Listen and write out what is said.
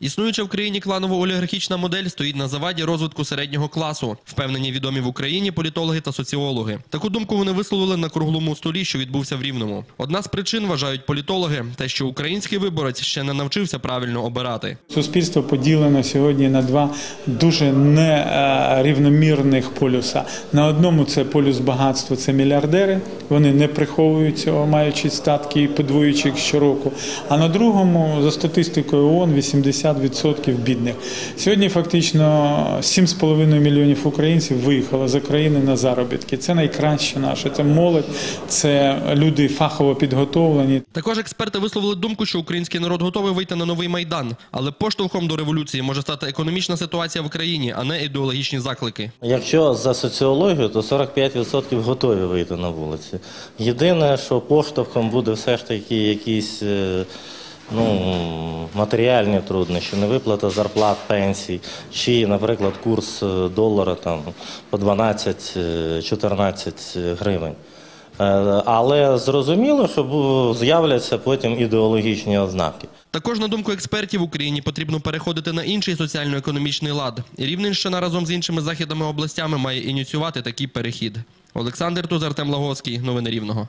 Існуюча в країні кланово-олігархічна модель стоїть на заваді розвитку середнього класу, впевнені відомі в Україні політологи та соціологи. Таку думку вони висловили на круглому столі, що відбувся в Рівному. Одна з причин вважають політологи, те, що український виборець ще не навчився правильно обирати. Суспільство поділено сьогодні на два дуже нерівномірних полюса. На одному це полюс багатства, це мільярдери. Вони не приховують цього, маючи статки і подвоюючи їх щороку. А на другому, за статистикою ООН, 80% бідних. Сьогодні фактично 7,5 мільйонів українців виїхало за країни на заробітки. Це найкраще наше. Це молодь, це люди фахово підготовлені. Також експерти висловили думку, що український народ готовий вийти на новий майдан, але поштовхом до революції може стати економічна ситуація в країні, а не ідеологічні заклики. Якщо за соціологію, то 45% готові вийти на вулиці. Єдине, що поштовхом буде все ж таки якісь е, ну, матеріальні труднощі, невиплата зарплат, пенсій, чи, наприклад, курс е, долара там, по 12-14 гривень. Е, Але зрозуміло, що з'являться потім ідеологічні ознаки. Також, на думку експертів, Україні потрібно переходити на інший соціально-економічний лад. Рівненщина разом з іншими західними областями має ініціювати такий перехід. Олександр Туз, Артем Лаговський. Новини Рівного.